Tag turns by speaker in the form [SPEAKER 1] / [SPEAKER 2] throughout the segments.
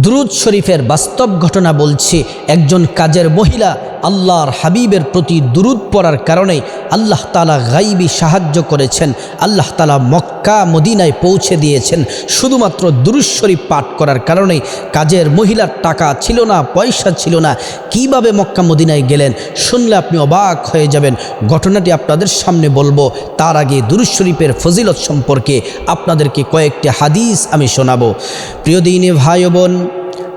[SPEAKER 1] দ্রুদ শরীফের বাস্তব ঘটনা বলছে একজন কাজের মহিলা আল্লাহর হাবিবের প্রতি দুরুদ পড়ার কারণে আল্লাহ তালা গাইবি সাহায্য করেছেন, আল্লাহ তালা মক্কা, মদিনায় পৌঁছে দিয়েছেন। শুধুমাত্র দুরুদ শরীফ পাঠ করার কারণে কাজের মহিলার টাকা ছিল না, পয়সা ছিল না। কীভাবে মক্কা, মদিনায় গেলেন? শুনলে আপনি অবাক হয়ে যাবেন। ঘটনাটি আপনাদের সামনে বলব। তার আগে দুরুদ শরীফের ফজিলত সম্পর্কে আপনাদেরকে কয়েকটি হাদিস আমি শোনাবো। প্রিয় দিনে ভাই বোন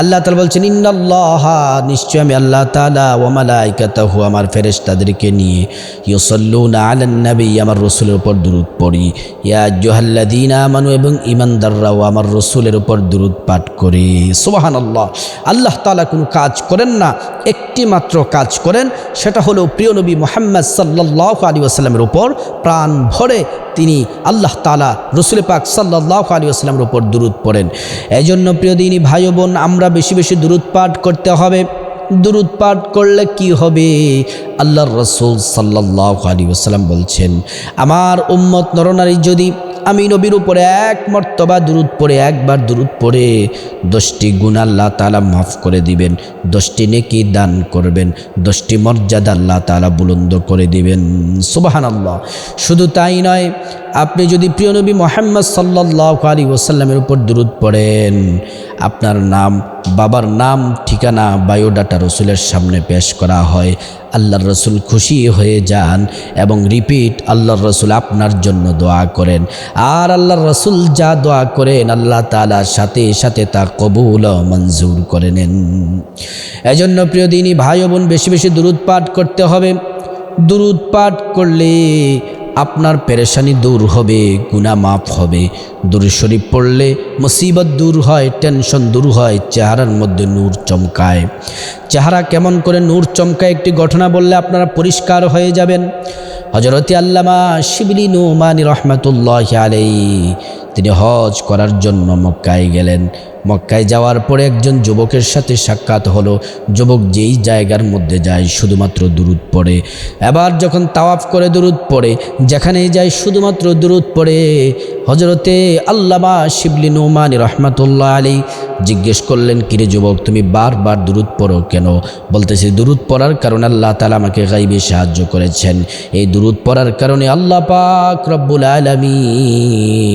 [SPEAKER 1] আল্লাহ তালা বলছেন, ইন্নাল্লাহ নিশ্চয় আমি আল্লাহ তালা ওমালাইকাতাহু আমার ফেরেশ তাদেরকে নিয়ে ইউসল্লুনা আলান নবী, আমার রসুলের উপর দুরুদ পড়ি। ইয়া জোহাল্লাদিনা মানু এবং ইমানদাররাও আমার রসুলের উপর দুরুদ পাঠ করে। সুবাহান আল্লাহ আল্লাহ তালা কোনো কাজ করেন না, একটি মাত্র কাজ করেন, সেটা হলো প্রিয় নবী মোহাম্মদ সাল্লাহ আলী আসাল্লামের উপর প্রাণ ভরে তিনি আল্লাহ তালা রসুল পাক সাল্লাহ আলী আসলামের উপর দূরত পড়েন। এই জন্য প্রিয় দিনী ভাই বোন আমরা বেশি বেশি দূরত পাঠ করতে হবে। দূরত পাঠ করলে কি হবে? আল্লাহর রসুল সাল্লাহ আলী আসসালাম বলছেন, আমার উম্মত নরনারী যদি আমি নবীর উপরে এক মর্তবা দূরত পড়ে, একবার দূরত পড়ে, দশটি গুণ আল্লাহ তালা মাফ করে দিবেন, দশটি নেকি দান করবেন, দশটি মর্যাদা আল্লাহ তালা বুলন্দ করে দিবেন। সুবাহান আল্লাহ শুধু তাই নয়, আপনি যদি প্রিয় নবী মোহাম্মদ সাল্লাহ আলী ওসাল্লামের উপর দূরত পড়েন আপনার নাম, বাবার নাম, ঠিকানা, বায়োডাটা রসুলের সামনে পেশ করা হয়। আল্লাহর রসুল খুশি হয়ে যান এবং রিপিট, আল্লাহর রসুল আপনার জন্য দোয়া করেন। আর আল্লাহর রসুল যা দোয়া করেন, আল্লাহ তালার সাথে সাথে তা কবুল মঞ্জুর করে নেন। এজন্য প্রিয় দিনী ভাই বোন, বেশি বেশি পাঠ করতে হবে। দূরত পাঠ করলে আপনার পেরেশানি দূর হবে গুণা মাফ হবে। দূর শরীফ পড়লে মুসিবত দূর হয়, টেনশন দূর হয়, চেহারার মধ্যে নূর চমকায়। চেহারা কেমন করে নূর চমকায় একটি ঘটনা বললে আপনারা পরিষ্কার হয়ে যাবেন। হজরতি আল্লামা শিবলি নুমানি রহমতুল্লাহ আলাই তিনি হজ করার জন্য মক্কায় গেলেন। মক্কায় যাওয়ার পরে একজন যুবকের সাথে সাক্ষাৎ হলো। যুবক যেই জায়গার মধ্যে যায়, শুধুমাত্র দূরত পড়ে। এবার যখন তাওয়াফ করে দূরত পড়ে যেখানে যায় শুধুমাত্র দূরত পড়ে। হজরতে আল্লামা শিবলি নোমানি রহমাতুল্লাহ আলী জিজ্ঞেস করলেন, কিরে যুবক, তুমি বারবার দূরত পড়ো কেন? বলতেছি দূরত পড়ার কারণে আল্লাহ তালা আমাকে গাইবে সাহায্য করেছেন। এই দূরত পড়ার কারণে আল্লাহ পাক রব্বুল আলমিন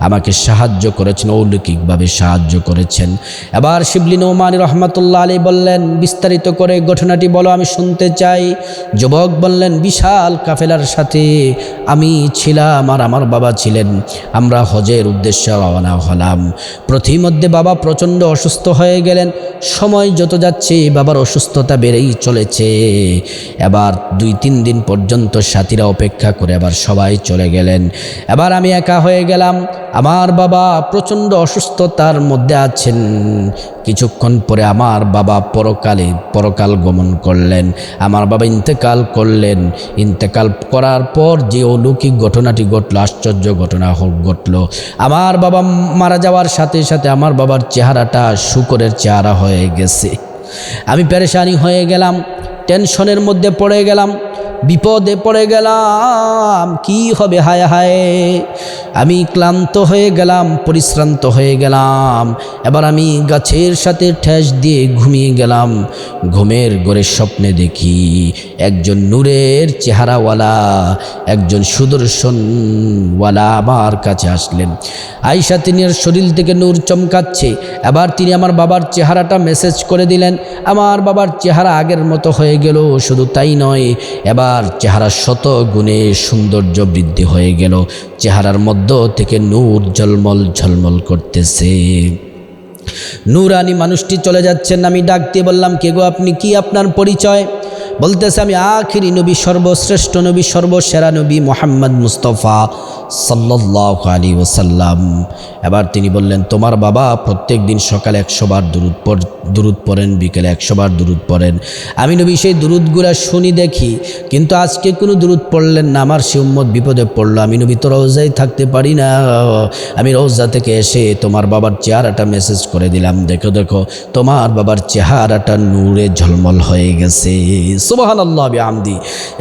[SPEAKER 1] আমাকে সাহায্য করেছেন, অলৌকিকভাবে সাহায্য করেছেন। এবার শিবলি নোমানি রহমাতুল্লাহ আলী বললেন, বিস্তারিত করে ঘটনাটি বলো, আমি শুনতে চাই। যুবক বললেন, বিশাল কাফেলার সাথে আমি ছিলাম আর আমার বাবা ছিলেন। আমরা হজের উদ্দেশ্যে রওনা হলাম। প্রতিমধ্যে বাবা প্রচণ্ড অসুস্থ হয়ে গেলেন। সময় যত যাচ্ছে, বাবার অসুস্থতা বেড়েই চলেছে। এবার দুই তিন দিন পর্যন্ত সাথীরা অপেক্ষা করে আবার সবাই চলে গেলেন। এবার আমি একা হয়ে গেলাম। আমার বাবা প্রচণ্ড অসুস্থতার মধ্যে আছেন। কিছুক্ষণ পরে আমার বাবা পরকালে পরকাল গমন করলেন। আমার বাবা ইন্তেকাল করলেন। ইন্তেকাল করার পর যে অলৌকিক ঘটনাটি ঘটল, আশ্চর্য ঘটনা ঘটল, আমার বাবা মারা যাওয়ার সাথে সাথে আমার বাবার চেহারাটা শুকরের চেহারা হয়ে গেছে। আমি পেরেশানি হয়ে গেলাম, টেনশনের মধ্যে পড়ে গেলাম। বিপদে পড়ে গেলাম, কি হবে? হায় হায়। আমি ক্লান্ত হয়ে গেলাম, পরিশ্রান্ত হয়ে গেলাম। এবার আমি গাছের সাথে ঠেস দিয়ে ঘুমিয়ে গেলাম। ঘুমের গড়ের স্বপ্নে দেখি একজন নূরের চেহারাওয়ালা, একজন সুদর্শনওয়ালা আমার কাছে আসলেন। আইসা তিনি শরীর থেকে নূর চমকাচ্ছে। এবার তিনি আমার বাবার চেহারাটা মেসেজ করে দিলেন। আমার বাবার চেহারা আগের মতো হয়ে গেল, শুধু তাই নয়, এবার চেহারা শত গুণে সৌন্দর্য বৃদ্ধি হয়ে গেল। চেহারার মধ্য থেকে নূর ঝলমল ঝলমল করতেছে। নূরানি মানুষটি চলে যাচ্ছেন। আমি ডাকতে বললাম, কে গো আপনি? কি আপনার পরিচয়? বলতেছে, আমি আখিরি নবী, সর্বশ্রেষ্ঠ নবী, সর্বসেরা নবী মোহাম্মদ মুস্তফা সাল্লাহ আলী ওসাল্লাম এবার তিনি বললেন, তোমার বাবা প্রত্যেক দিন সকালে একশো বার দুরুদ পর দুরুদ পড়েন, বিকেলে একশো বার দুরুদ পড়েন। আমি নবী, সেই দুরুদগুলা শুনি দেখি, কিন্তু আজকে কোনো দুরুদ পড়লেন না, আমার সে উম্মত বিপদে পড়ল। আমি নবী, তো রোজায় থাকতে পারি না। আমি রোজা থেকে এসে তোমার বাবার চেহারাটা মেসেজ করে দিলাম। দেখো দেখো, তোমার বাবার চেহারাটা নূরে ঝলমল হয়ে গেছে। সুবাহান আল্লাহ আমদি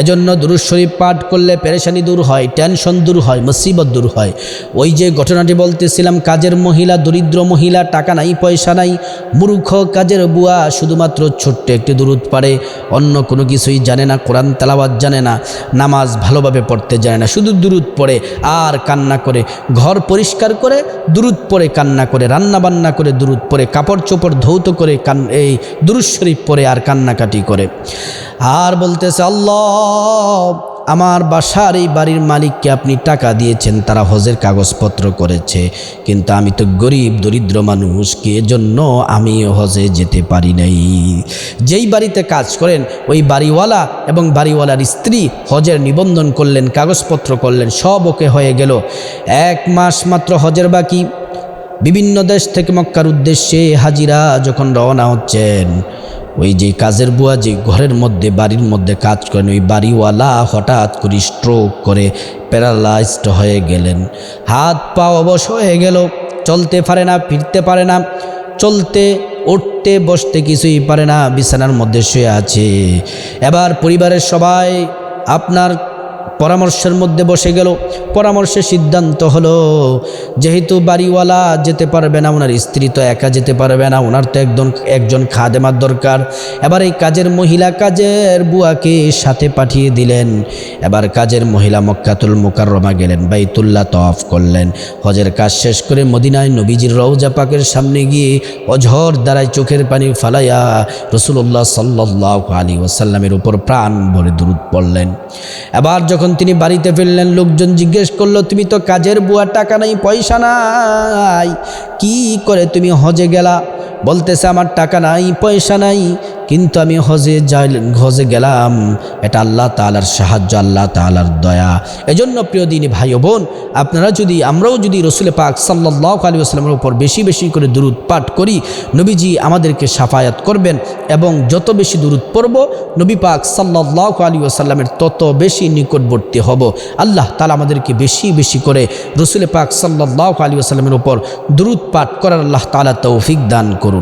[SPEAKER 1] এজন্য দুরুদ শরীফ পাঠ করলে পেরেশানি দূর হয়, টেনশন দূর হয়, মুসিবত দূর হয়। ওই যে ঘটনাটি বলতেছিলাম, কাজের মহিলা, দরিদ্র মহিলা, টাকা নাই, পয়সা নাই, মূর্খ, কাজের বুয়া, শুধুমাত্র ছোট্ট একটি দূরত পারে, অন্য কোনো কিছুই জানে না, কোরআন তালাবাদ জানে না, নামাজ ভালোভাবে পড়তে জানে না, শুধু দূরত পড়ে, আর কান্না করে, ঘর পরিষ্কার করে দূরত পড়ে, কান্না করে রান্না বান্না করে দূরত পড়ে, কাপড় চোপড় ধৌত করে, কান এই দুরুদ শরীফ পরে আর কান্নাকাটি করে। আর বলতেছে, আল্লাহ, আমার বাসার এই বাড়ির মালিককে আপনি টাকা দিয়েছেন, তারা হজের কাগজপত্র করেছে। কিন্তু আমি তো গরিব, দরিদ্র মানুষ, কি জন্য আমি হজে যেতে পারি নাই? যেই বাড়িতে কাজ করেন, ওই বাড়িওয়ালা এবং বাড়িওয়ালার স্ত্রী হজের নিবন্ধন করলেন, কাগজপত্র করলেন, সব ওকে হয়ে গেল। এক মাস মাত্র হজের বাকি। বিভিন্ন দেশ থেকে মক্কার উদ্দেশ্যে হাজিরা যখন রওনা হচ্ছেন ওই যে কাজের বুয়া যে ঘরের মধ্যে, বাড়ির মধ্যে কাজ করেন, ওই বাড়িওয়ালা হঠাৎ করে স্ট্রোক করে প্যারালাইজড হয়ে গেলেন। হাত পা অবশ হয়ে গেল, চলতে পারে না, ফিরতে পারে না, চলতে, উঠতে, বসতে কিছুই পারে না, বিছানার মধ্যে শুয়ে আছে। এবার পরিবারের সবাই আপনার পরামর্শের মধ্যে বসে গেল পরামর্শের সিদ্ধান্ত হলো, যেহেতু বাড়িওয়ালা যেতে পারবে না, ওনার স্ত্রী তো একা যেতে পারবে না, ওনার তো একজন একজন খাদেমার দরকার। এবার এই কাজের মহিলা কাজের বুয়াকে সাথে পাঠিয়ে দিলেন। এবার কাজের মহিলা মক্কাতুল মোকাররমা গেলেন, বাইতুল্লাহ তফ করলেন। হজের কাজ শেষ করে মদিনায় নবীজির রৌজা পাকের সামনে গিয়ে অঝর দ্বারায় চোখের পানি ফালাইয়া রসুল্লাহ সাল্লাহ আলী ওসাল্লামের উপর প্রাণ ভরে দূরত পড়লেন। এবার যখন তিনি বাড়িতে ফিরলেন, লোকজন জিজ্ঞেস করল, তুমি তো কাজের বুয়ার টাকা নাই, পয়সা নাই। কি করে তুমি হজে গেলা? বলতেছে, আমার টাকা নাই, পয়সা নাই। কিন্তু আমি হজে যাই হজে গেলাম। এটা আল্লাহ তালার সাহায্য, আল্লাহ তালার দয়া। এজন্য প্রিয় দিনী ভাই বোন, আপনারা যদি আমরাও যদি রসুল পাক সাল্লাহ আলী আসলামের উপর বেশি বেশি করে দূরত পাঠ করি, নবীজি আমাদেরকে সাফায়াত করবেন এবং যত বেশি দূরত পড়ব, নবী পাক সাল্লাহ আলী আসাল্লামের তত বেশি নিকটবর্তী হব। আল্লাহ তালা আমাদেরকে বেশি বেশি করে রসুল পাক সাল্লাহ আলী আসাল্লামের উপর দূরত পাঠ করার আল্লাহ তালা তৌফিক দান করুন।